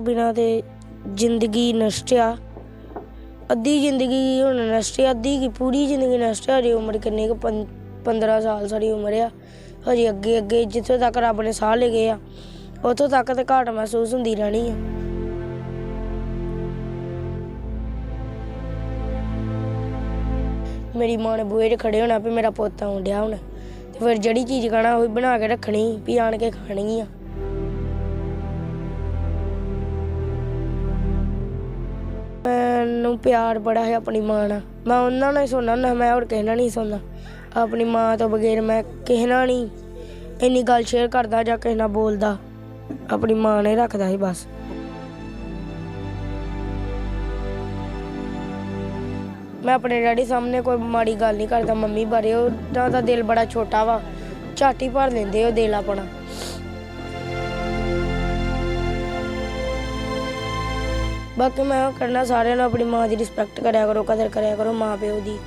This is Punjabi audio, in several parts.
ਬਿਨਾ ਤੇ ਜ਼ਿੰਦਗੀ ਨਸ਼ਟ ਆ। ਅੱਧੀ ਜ਼ਿੰਦਗੀ ਹੁਣ ਨਸ਼ਟ ਅੱਧੀ ਕੀ ਪੂਰੀ ਜ਼ਿੰਦਗੀ ਨਸ਼ਟ ਆ ਉਮਰ ਕਿੰਨੀ ਕੁ? 15 ਸਾਲ ਸਾਡੀ ਉਮਰ ਆ। ਹਜੇ ਅੱਗੇ ਅੱਗੇ ਜਿੱਥੇ ਤੱਕ ਰੱਬ ਨੇ ਸਾਹ ਲੈ ਗਏ ਆ, ਉੱਥੋਂ ਤੱਕ ਤੇ ਘਾਟ ਮਹਿਸੂਸ ਹੁੰਦੀ ਰਹਿਣੀ ਆ। ਮੇਰੀ ਮਾਂ ਨੇ ਬੂਹੇ 'ਚ ਖੜੇ ਹੋਣਾ ਵੀ ਮੇਰਾ ਪੁੱਤ ਆਉਣ ਡਿਆ ਹੁਣ। ਤੇ ਫਿਰ ਜਿਹੜੀ ਚੀਜ਼ ਖਾਣਾ, ਉਹ ਬਣਾ ਕੇ ਰੱਖਣੀ, ਵੀ ਆਣ ਕੇ ਖਾਣੀ ਆ। ਮੈਨੂੰ ਪਿਆਰ ਬੜਾ ਹੈ ਆਪਣੀ ਮਾਂ ਨਾਲ। ਮੈਂ ਉਹਨਾਂ ਨਾਲ ਹੀ ਸੌਣਾ ਹੁੰਦਾ, ਮੈਂ ਹੋਰ ਕਿਸੇ ਨਾਲ ਨਹੀਂ ਸੌਂਦਾ। ਆਪਣੀ ਮਾਂ ਤੋਂ ਬਗੈਰ ਮੈਂ ਕਿਸੇ ਨਾਲ ਨਹੀਂ ਇੰਨੀ ਗੱਲ ਸ਼ੇਅਰ ਕਰਦਾ ਜਾਂ ਕਿਸੇ ਨਾਲ ਬੋਲਦਾ। ਆਪਣੀ ਮਾਂ ਨੇ ਰੱਖਦਾ ਸੀ ਬਸ। ਮੈਂ ਆਪਣੇ ਡੈਡੀ ਸਾਹਮਣੇ ਕੋਈ ਮਾੜੀ ਗੱਲ ਨਹੀਂ ਕਰਦਾ, ਮੰਮੀ ਬਾਰੇ ਉਹਨਾਂ ਦਾ ਦਿਲ ਬੜਾ ਛੋਟਾ ਵਾ। ਝਾਟੀ ਭਰ ਲੈਂਦੇ ਉਹ ਦਿਲ ਆਪਣਾ। ਬਾਕੀ ਮੈਂ ਉਹ ਕਰਨਾ, ਸਾਰਿਆਂ ਨੂੰ ਆਪਣੀ ਮਾਂ ਦੀ ਰਿਸਪੈਕਟ ਕਰਿਆ ਕਰੋ, ਕਦਰ ਕਰਿਆ ਕਰੋ ਮਾਂ ਪਿਓ ਦੀ।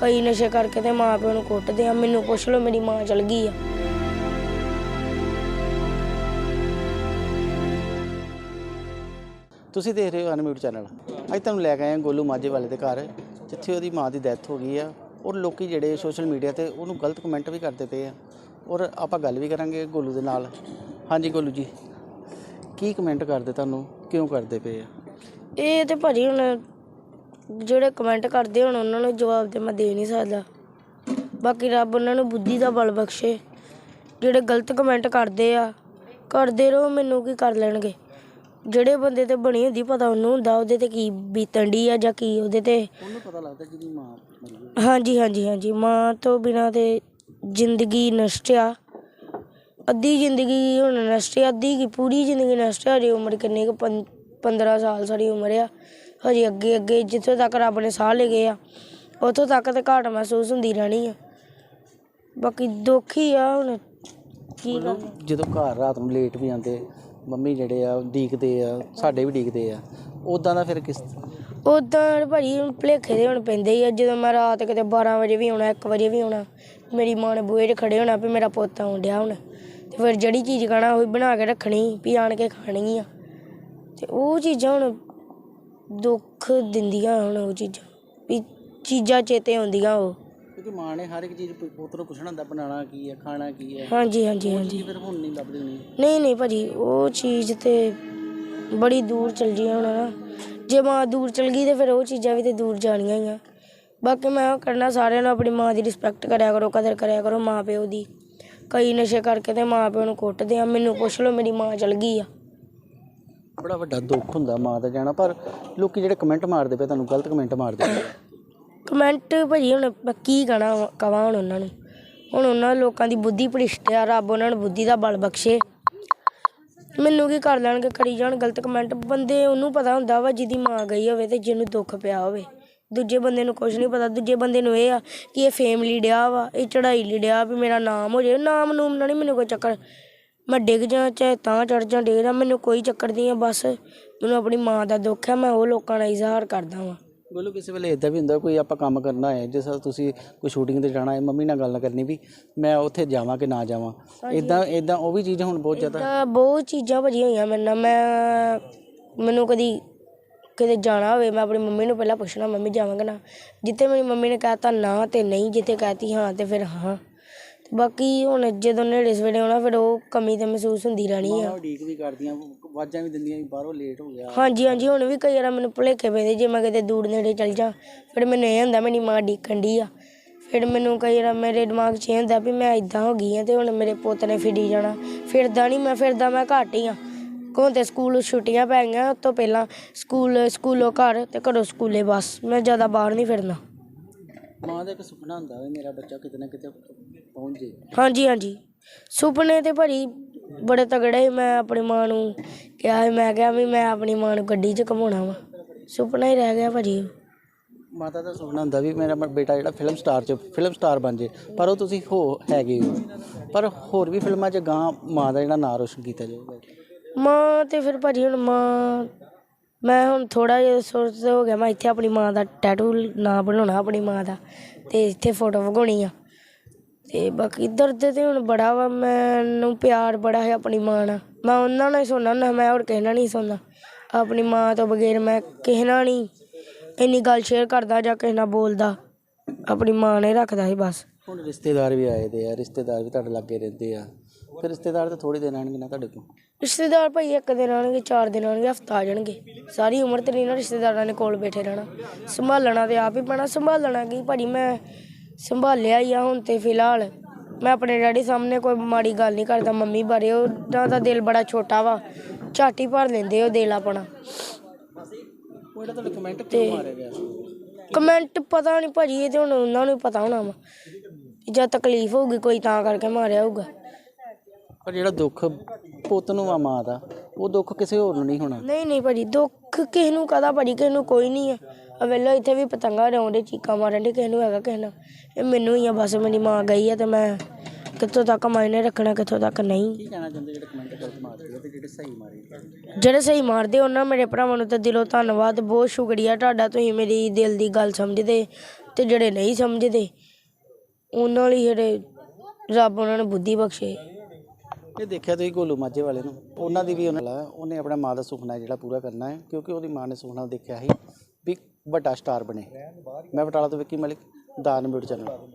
ਕਈ ਨਸ਼ੇ ਕਰਕੇ ਤੇ ਮਾਂ ਪਿਓ ਨੂੰ ਕੁੱਟਦੇ ਆ। ਮੈਨੂੰ ਪੁੱਛ ਲਓ, ਮੇਰੀ ਮਾਂ ਚਲ ਗਈ ਆ। ਤੁਸੀਂ ਦੇਖ ਰਹੇ ਹੋ ਅਨਮਿਊਟ ਚੈਨਲ। ਅੱਜ ਤੁਹਾਨੂੰ ਲੈ ਕੇ ਆਏ ਹਾਂ ਗੋਲੂ ਮਾਝੇ ਵਾਲੇ ਦੇ ਘਰ, ਜਿੱਥੇ ਉਹਦੀ ਮਾਂ ਦੀ ਡੈਥ ਹੋ ਗਈ ਆ। ਔਰ ਲੋਕੀ ਜਿਹੜੇ ਸੋਸ਼ਲ ਮੀਡੀਆ ਤੇ ਉਹਨੂੰ ਗਲਤ ਕਮੈਂਟ ਵੀ ਕਰਦੇ ਪਏ ਆ। ਔਰ ਆਪਾਂ ਗੱਲ ਵੀ ਕਰਾਂਗੇ ਗੋਲੂ ਦੇ ਨਾਲ। ਹਾਂਜੀ ਗੋਲੂ ਜੀ, ਕੀ ਕਮੈਂਟ ਕਰਦੇ ਤੁਹਾਨੂੰ? ਕਿਉਂ ਕਰਦੇ ਪਏ ਆ? ਇਹ ਤੇ ਭਾਜੀ ਹੁਣ ਜਿਹੜੇ ਕਮੈਂਟ ਕਰਦੇ ਹੁਣ ਉਹਨਾਂ ਨੂੰ ਜਵਾਬ ਤੇ ਮੈਂ ਦੇ ਨਹੀਂ ਸਕਦਾ। ਬਾਕੀ ਰੱਬ ਉਹਨਾਂ ਨੂੰ ਬੁੱਧੀ ਦਾ ਬਲ ਬਖਸ਼ੇ। ਜਿਹੜੇ ਗਲਤ ਕਮੈਂਟ ਕਰਦੇ ਆ ਕਰਦੇ ਰਹੋ ਮੈਨੂੰ ਕੀ ਕਰ ਲੈਣਗੇ? ਜਿਹੜੇ ਬੰਦੇ ਤੇ ਬਣੀ ਹੁੰਦੀ ਪਤਾ ਉਹਨੂੰ ਹੁੰਦਾ ਉਹਦੇ ਤੇ ਕੀ ਬੀਤਣ ਦੀ ਆ ਜਾਂ ਕੀ ਉਹਦੇ ਤੇ ਉਹਨੂੰ ਪਤਾ ਲੱਗਦਾ ਜਿਹਦੀ ਮਾਂ ਮਰੀ ਹੋਈ। ਹਾਂਜੀ ਹਾਂਜੀ ਹਾਂਜੀ। ਮਾਂ ਤੋਂ ਬਿਨਾ ਤੇ ਜ਼ਿੰਦਗੀ ਨਸ਼ਟ ਆ। ਅੱਧੀ ਜ਼ਿੰਦਗੀ ਹੁਣ ਨਸ਼ਟ ਆ ਅੱਧੀ ਕੀ ਪੂਰੀ ਜ਼ਿੰਦਗੀ ਨਸ਼ਟ ਆ ਹਜੇ ਉਮਰ ਕਿੰਨੀ ਕੁ 15 ਸਾਲ ਸਾਡੀ ਉਮਰ ਆ ਹਜੇ ਅੱਗੇ ਅੱਗੇ ਜਿੱਥੇ ਤੱਕ ਰੱਬ ਨੇ ਸਾਹ ਲੈ ਗਏ ਆ ਉੱਥੋਂ ਤੱਕ ਤੇ ਘਾਟ ਮਹਿਸੂਸ ਹੁੰਦੀ ਰਹਿਣੀ ਆ। ਬਾਕੀ ਦੁੱਖ ਹੀ ਆ ਹੁਣ ਕੀ ਕਰਨਾ ਜਦੋਂ ਘਰ ਰਾਤ ਨੂੰ ਲੇਟ ਵੀ ਆਉਂਦੇ ਮੰਮੀ ਜਿਹੜੇ ਆ ਡੀਕਦੇ ਆ ਸਾਡੇ ਵੀ ਡੀਕਦੇ ਆ ਉਦਾਂ ਦਾ ਫਿਰ ਕਿਸ ਉਦਾਂ ਭਾਜੀ ਭੁਲੇਖੇ ਦੇ ਹੁਣ ਪੈਂਦੇ ਹੀ ਆ ਜਦੋਂ ਮੈਂ ਰਾਤ ਕਿਤੇ 12 ਵਜੇ ਵੀ ਆਉਣਾ 1 ਵਜੇ ਵੀ ਆਉਣਾ ਮੇਰੀ ਮਾਂ ਨੇ ਬੂਹੇ 'ਚ ਖੜੇ ਹੋਣਾ ਵੀ ਮੇਰਾ ਪੁੱਤ ਆਉਣ ਡਿਆ ਹੁਣ ਤੇ ਫਿਰ ਜਿਹੜੀ ਚੀਜ਼ ਖਾਣਾ ਉਹ ਬਣਾ ਕੇ ਰੱਖਣੀ ਵੀ ਆਣ ਕੇ ਖਾਣੀ ਆ। ਤੇ ਉਹ ਚੀਜ਼ਾਂ ਹੁਣ ਦੁੱਖ ਦਿੰਦੀਆਂ ਹੁਣ ਉਹ ਚੀਜ਼ਾਂ ਵੀ ਚੀਜ਼ਾਂ ਚੇਤੇ ਆਉਂਦੀਆਂ ਉਹ। ਕਿਉਂਕਿ ਮਾਂ ਨੇ ਹਰ ਇੱਕ ਚੀਜ਼ ਪੁ- ਪੁੱਤ ਨੂੰ ਪੁੱਛਣਾ ਹੁੰਦਾ ਬਣਾਉਣਾ ਕੀ ਹੈ ਖਾਣਾ ਕੀ ਹੈ। ਹਾਂਜੀ ਹਾਂਜੀ ਹਾਂਜੀ। ਫਿਰ ਹੁਣ ਨਹੀਂ ਲੱਭਦੀ ਹੋਣੀ। ਨਹੀਂ ਨਹੀਂ ਭਾਜੀ ਉਹ ਚੀਜ਼ ਤੇ ਬੜੀ ਦੂਰ ਚਲ ਜੀ ਹੁਣ ਨਾ। ਜੇ ਮਾਂ ਦੂਰ ਚਲ ਗਈ ਤੇ ਫਿਰ ਉਹ ਚੀਜ਼ਾਂ ਵੀ ਤੇ ਦੂਰ ਜਾਣੀਆਂ ਹੀ ਆ। ਬਾਕੀ ਮੈਂ ਉਹ ਕਰਨਾ ਸਾਰਿਆਂ ਨੂੰ ਆਪਣੀ ਮਾਂ ਦੀ ਰਿਸਪੈਕਟ ਕਰਿਆ ਕਰੋ ਕਦਰ ਕਰਿਆ ਕਰੋ ਮਾਂ ਪਿਓ ਦੀ। ਕਈ ਨਸ਼ੇ ਕਰਕੇ ਤੇ ਮਾਂ ਪਿਓ ਨੂੰ ਕੁੱਟਦੇ ਆ ਮੈਨੂੰ ਪੁੱਛ ਲਓ ਮੇਰੀ ਮਾਂ ਚਲ ਗਈ ਆ। ਬੜਾ ਵੱਡਾ ਦੁੱਖ ਹੁੰਦਾ ਮਾਂ ਦਾ ਜਾਣਾ ਪਰ ਲੋਕੀ ਜਿਹੜੇ ਕਮੈਂਟ ਮਾਰਦੇ ਪਏ, ਤੁਹਾਨੂੰ ਗਲਤ ਕਮੈਂਟ ਮਾਰਦੇ ਪਏ। ਕਮੈਂਟ ਭਾਜੀ ਹੁਣ ਮੈਂ ਕੀ ਕਹਣਾ ਕਵਾਂ ਹੁਣ ਉਹਨਾਂ ਨੂੰ? ਹੁਣ ਉਹਨਾਂ ਲੋਕਾਂ ਦੀ ਬੁੱਧੀ ਭ੍ਰਿਸ਼ਟ ਆ, ਰੱਬ ਉਹਨਾਂ ਨੂੰ ਬੁੱਧੀ ਦਾ ਬਲ ਬਖਸ਼ੇ। ਮੈਨੂੰ ਕੀ ਕਰ ਲੈਣਗੇ, ਕਰੀ ਜਾਣ ਗਲਤ ਕਮੈਂਟ ਬੰਦੇ ਉਹਨੂੰ ਪਤਾ ਹੁੰਦਾ ਵਾ ਜਿਹਦੀ ਮਾਂ ਗਈ ਹੋਵੇ ਤੇ ਜਿਹਨੂੰ ਦੁੱਖ ਪਿਆ ਹੋਵੇ। ਦੂਜੇ ਬੰਦੇ ਨੂੰ ਕੁਝ ਨਹੀਂ ਪਤਾ, ਦੂਜੇ ਬੰਦੇ ਨੂੰ ਇਹ ਆ ਕਿ ਇਹ ਫੇਮ ਲਈ ਡਿਆ ਵਾ, ਇਹ ਚੜਾਈ ਲਈ ਡਿਆ ਵੀ ਮੇਰਾ ਨਾਮ ਹੋ ਜਾਏ। ਨਾਮ ਨੂਮ ਨਾਲ ਨਹੀਂ ਮੈਨੂੰ ਕੋਈ ਚੱਕਰ। ਮੈਂ ਡਿੱਗ ਜਾ ਚਾਹੇ ਤਾਂ ਚੜ ਜਾ ਡਿੱਗ ਜਾ ਮੈਨੂੰ ਕੋਈ ਚੱਕਰ ਨਹੀਂ ਆ ਬਸ ਮੈਨੂੰ ਆਪਣੀ ਮਾਂ ਦਾ ਦੁੱਖ ਹੈ ਮੈਂ ਉਹ ਲੋਕਾਂ ਨਾਲ ਇਜ਼ਹਾਰ ਕਰਦਾ ਵਾਂ। ਬੋਲੋ ਕਿਸੇ ਵੇਲੇ ਇਦਾਂ ਵੀ ਹੁੰਦਾ ਕੋਈ ਆਪਾਂ ਕੰਮ ਕਰਨਾ ਹੈ ਜਿਸ ਤਰ੍ਹਾਂ ਤੁਸੀਂ ਕੋਈ ਸ਼ੂਟਿੰਗ ਤੇ ਜਾਣਾ ਹੈ ਮੰਮੀ ਨਾਲ ਗੱਲ ਕਰਨੀ ਵੀ ਮੈਂ ਉੱਥੇ ਜਾਵਾਂ ਕਿ ਨਾ ਜਾਵਾਂ? ਇਦਾਂ ਇਦਾਂ ਉਹ ਵੀ ਚੀਜ਼ ਹੁਣ ਬਹੁਤ ਜ਼ਿਆਦਾ ਤਾਂ ਬਹੁਤ ਚੀਜ਼ਾਂ ਭਾਜੀ ਹੋਈਆਂ ਮੇਰੇ ਨਾਲ। ਮੈਂ ਮੈਨੂੰ ਕਦੀ ਕਿਤੇ ਜਾਣਾ ਹੋਵੇ ਮੈਂ ਆਪਣੀ ਮੰਮੀ ਨੂੰ ਪਹਿਲਾਂ ਪੁੱਛਣਾ ਮੰਮੀ ਜਾਵਾਂਗਾ ਨਾ? ਜਿੱਥੇ ਮੇਰੀ ਮੰਮੀ ਨੇ ਕਹਿਤਾ ਨਾ ਤੇ ਨਹੀਂ ਜਿੱਥੇ ਕਹਤੀ ਹਾਂ ਤੇ ਫਿਰ ਹਾਂ। ਬਾਕੀ ਹੁਣ ਜਦੋਂ ਨੇੜੇ ਸਵੇਰੇ ਆਉਣਾ ਫਿਰ ਉਹ ਕਮੀ ਤਾਂ ਮਹਿਸੂਸ ਹੁੰਦੀ ਰਹਿਣੀ ਆ। ਮਾਂ ਉਡੀਕ ਵੀ ਕਰਦੀਆਂ ਆਵਾਜ਼ਾਂ ਵੀ ਦਿੰਦੀਆਂ ਵੀ ਬਾਹਰੋਂ ਲੇਟ ਹੋ ਗਿਆ। ਹਾਂਜੀ ਹਾਂਜੀ ਹੁਣ ਵੀ ਕਈ ਵਾਰ ਮੈਨੂੰ ਭੁਲੇਖੇ ਪੈਂਦੇ ਜੇ ਮੈਂ ਕਿਤੇ ਦੂਰ ਨੇੜੇ ਚਲ ਜਾ ਫਿਰ ਮੈਨੂੰ ਇਹ ਹੁੰਦਾ ਮੇਰੀ ਮਾਂ ਡੀਕਣ ਡਈ ਆ। ਫਿਰ ਮੈਨੂੰ ਕਈ ਵਾਰ ਮੇਰੇ ਦਿਮਾਗ 'ਚ ਇਹ ਹੁੰਦਾ ਵੀ ਮੈਂ ਇਦਾਂ ਹੋ ਗਈ ਆ ਤੇ ਹੁਣ ਮੇਰੇ ਪੁੱਤ ਨੇ ਫਿਰੀ ਜਾਣਾ। ਫਿਰਦਾ ਨਹੀਂ ਮੈਂ ਫਿਰਦਾ ਮੈਂ ਘੱਟ ਹੀ ਆ। ਕੋਂ ਤੇ ਸਕੂਲ ਛੁੱਟੀਆਂ ਪੈ ਗਈਆਂ ਉਸ ਤੋਂ ਪਹਿਲਾਂ ਸਕੂਲ ਸਕੂਲੋਂ ਘਰ ਤੇ ਘਰੋਂ ਸਕੂਲੇ ਬਸ ਮੈਂ ਜ਼ਿਆਦਾ ਬਾਹਰ ਨਹੀਂ ਫਿਰਨਾ। ਮਾਂ ਦਾ ਇੱਕ ਸੁਪਨਾ ਹੁੰਦਾ ਵੀ ਮੇਰਾ ਬੱਚਾ ਕਿਤੇ ਨਾ ਕਿਤੇ ਪਹੁੰਚ ਜੇ ਹਾਂਜੀ ਹਾਂਜੀ। ਸੁਪਨੇ ਤੇ ਭਰੀ ਬੜੇ ਤਗੜੇ। ਮੈਂ ਆਪਣੀ ਮਾਂ ਨੂੰ ਕਿਹਾ ਸੀ, ਮੈਂ ਕਿਹਾ ਵੀ ਮੈਂ ਆਪਣੀ ਮਾਂ ਨੂੰ ਗੱਡੀ 'ਚ ਘਮਾਉਣਾ ਵਾ। ਸੁਪਨਾ ਹੀ ਰਹਿ ਗਿਆ ਭਾਜੀ ਉਹ। ਮਾਤਾ ਦਾ ਸੁਪਨਾ ਹੁੰਦਾ ਵੀ ਮੇਰਾ ਬੇਟਾ ਜਿਹੜਾ ਫਿਲਮ ਸਟਾਰ ਚ ਫਿਲਮ ਸਟਾਰ ਬਣ ਜੇ ਪਰ ਉਹ ਤੁਸੀਂ ਹੋ ਹੈਗੇ ਹੋ। ਪਰ ਹੋਰ ਵੀ ਫਿਲਮਾਂ 'ਚ ਗਾਂ ਮਾਂ ਦਾ ਜਿਹੜਾ ਨਾਂ ਰੋਸ਼ਨ ਕੀਤਾ ਜਾਊਗਾ। ਮਾਂ ਤੇ ਫਿਰ ਭਾਜੀ ਹੁਣ ਮਾਂ ਮੈਂ ਹੁਣ ਥੋੜਾ ਜਿਹਾ ਸੁਰਤ ਹੋ ਗਿਆ, ਮੈਂ ਇੱਥੇ ਆਪਣੀ ਮਾਂ ਦਾ ਟੈਟੂ ਨਾ ਬਣਾਉਣਾ, ਆਪਣੀ ਮਾਂ ਦਾ, ਤੇ ਇੱਥੇ ਫੋਟੋ ਵਗਾਉਣੀ ਆ। ਤੇ ਬਾਕੀ ਦਰਦ ਤੇ ਹੁਣ ਬੜਾ ਵਾ, ਮੈਨੂੰ ਪਿਆਰ ਬੜਾ ਹੈ ਆਪਣੀ ਮਾਂ ਨਾਲ। ਮੈਂ ਉਹਨਾਂ ਨਾਲ ਹੀ ਸੌਣਾ ਹੁੰਦਾ ਮੈਂ ਹੋਰ ਕਿਸੇ ਨਾਲ ਨਹੀਂ ਸੌਂਦਾ ਆਪਣੀ ਮਾਂ ਤੋਂ ਬਗੈਰ ਮੈਂ ਕਿਸੇ ਨਾਲ ਨਹੀਂ, ਇੰਨੀ ਗੱਲ ਸ਼ੇਅਰ ਕਰਦਾ ਜਾਂ ਕਿਸੇ ਨਾਲ ਬੋਲਦਾ। ਆਪਣੀ ਮਾਂ ਨੇ ਰੱਖਦਾ ਸੀ ਬਸ। ਹੁਣ ਰਿਸ਼ਤੇਦਾਰ ਵੀ ਆਏ ਦੇ ਆ ਰਿਸ਼ਤੇਦਾਰ ਵੀ ਤੁਹਾਡੇ ਲੱਗੇ ਰਹਿੰਦੇ ਆ। ਫਿਰ ਰਿਸ਼ਤੇਦਾਰ ਤਾਂ ਥੋੜੀ ਦਿਨ ਆਣਗੇ ਨਾ ਤੁਹਾਡੇ ਕੋਲ? ਰਿਸ਼ਤੇਦਾਰ ਭਾਈ ਇੱਕ ਦਿਨ ਆਣਗੇ ਚਾਰ ਦਿਨ ਆਣਗੇ ਹਫਤਾ ਆ ਜਾਣਗੇ। ਸਾਰੀ ਉਮਰ ਤੇ ਨਹੀਂ ਨਾ ਰਿਸ਼ਤੇਦਾਰਾਂ ਨੇ ਕੋਲ ਬੈਠੇ ਰਹਿਣਾ। ਸੰਭਾਲਣਾ ਤੇ ਆਪ ਹੀ ਪੈਣਾ ਸੰਭਾਲਣਾ ਕੀ? ਭਾਜੀ ਮੈਂ ਸੰਭਾਲਿਆ ਹੀ ਆ ਹੁਣ ਤੇ ਫਿਲਹਾਲ। ਮੈਂ ਆਪਣੇ ਡੈਡੀ ਸਾਹਮਣੇ ਕੋਈ ਮਾੜੀ ਗੱਲ ਨਹੀਂ ਕਰਦਾ ਮੰਮੀ ਬਾਰੇ ਉਹਨਾਂ ਦਾ ਦਿਲ ਬੜਾ ਛੋਟਾ ਵਾ। ਝਾਟੀ ਭਰ ਲੈਂਦੇ ਉਹ ਦਿਲ ਆਪਣਾ। ਤੁਹਾਡੇ ਕਮੈਂਟ ਕਿਉਂ ਮਾਰਿਆ ਗਿਆ ਕਮੈਂਟ ਪਤਾ ਨਹੀਂ ਭਾਜੀ ਇਹ ਤੇ ਹੁਣ ਉਹਨਾਂ ਨੂੰ ਹੀ ਪਤਾ ਹੋਣਾ ਵਾ। ਜਾਂ ਤਕਲੀਫ ਹੋਊਗੀ ਕੋਈ ਤਾਂ ਕਰਕੇ ਮਾਰਿਆ ਹੋਊਗਾ। ਪਰ ਜਿਹੜਾ ਦੁੱਖ ਪੁੱਤ ਨੂੰ ਆ ਮਾਂ ਦਾ ਉਹ ਦੁੱਖ ਕਿਸੇ ਹੋਰ ਨੂੰ ਨਹੀਂ ਹੋਣਾ। ਨਹੀਂ ਨਹੀਂ ਭਾਜੀ ਦੁੱਖ ਕਿਸੇ ਨੂੰ ਕਦਾ ਭਾਜੀ ਕਿਸੇ ਨੂੰ ਕੋਈ ਨਹੀਂ ਆ। ਆ ਵੇਲੋ ਇੱਥੇ ਵੀ ਪਤੰਗਾ ਰੋਂਦੇ ਚੀਕਾਂ ਮਾਰਨ ਦੇ ਕਿਸੇ ਨੂੰ ਹੈਗਾ ਕਿਸੇ ਨਾਲ। ਇਹ ਮੈਨੂੰ ਹੀ ਆ ਬਸ ਮੇਰੀ ਮਾਂ ਗਈ ਆ ਤੇ ਮੈਂ ਕਿੱਥੋਂ ਤੱਕ ਮਾਇਨੇ ਰੱਖਣਾ ਕਿੱਥੋਂ ਤੱਕ ਨਹੀਂ। ਕੀ ਕਹਿਣਾ ਚਾਹੁੰਦੇ ਜਿਹੜੇ ਕਮੈਂਟ ਗਲਤ ਮਾਰਦੇ ਆ ਤੇ ਜਿਹੜੇ ਸਹੀ ਮਾਰੇ? ਜਿਹੜੇ ਸਹੀ ਮਾਰਦੇ ਉਹਨਾਂ ਮੇਰੇ ਭਰਾਵਾਂ ਨੂੰ ਤਾਂ ਦਿਲੋਂ ਧੰਨਵਾਦ ਬਹੁਤ ਸ਼ੁਕਰੀਆ ਤੁਹਾਡਾ ਤੁਸੀਂ ਮੇਰੀ ਦਿਲ ਦੀ ਗੱਲ ਸਮਝਦੇ ਤੇ ਜਿਹੜੇ ਨਹੀਂ ਸਮਝਦੇ। ਉਹਨਾਂ ਲਈ ਜਿਹੜੇ ਰੱਬ ਉਹਨਾਂ ਨੂੰ ਬੁੱਧੀ ਬਖਸ਼ੇ। ਇਹ ਦੇਖਿਆ ਤੁਸੀਂ ਗੋਲੂ ਮਾਝੇ ਵਾਲੇ ਨੂੰ, ਉਹਨਾਂ ਦੀ ਵੀ ਉਹਨਾਂ ਲਾ ਉਹਨੇ ਆਪਣਾ ਮਾਂ ਦਾ ਸੁਪਨਾ ਜਿਹੜਾ ਪੂਰਾ ਕਰਨਾ ਹੈ, ਕਿਉਂਕਿ ਉਹਦੀ ਮਾਂ ਨੇ ਸੁਪਨਾ ਦੇਖਿਆ ਸੀ ਵੀ ਵੱਡਾ ਸਟਾਰ ਬਣੇ। ਮੈਂ ਬਟਾਲਾ ਤੋਂ ਵਿੱਕੀ ਮਲਿਕ, ਦਾਨ ਮਿੰਟ ਚੈਨਲ।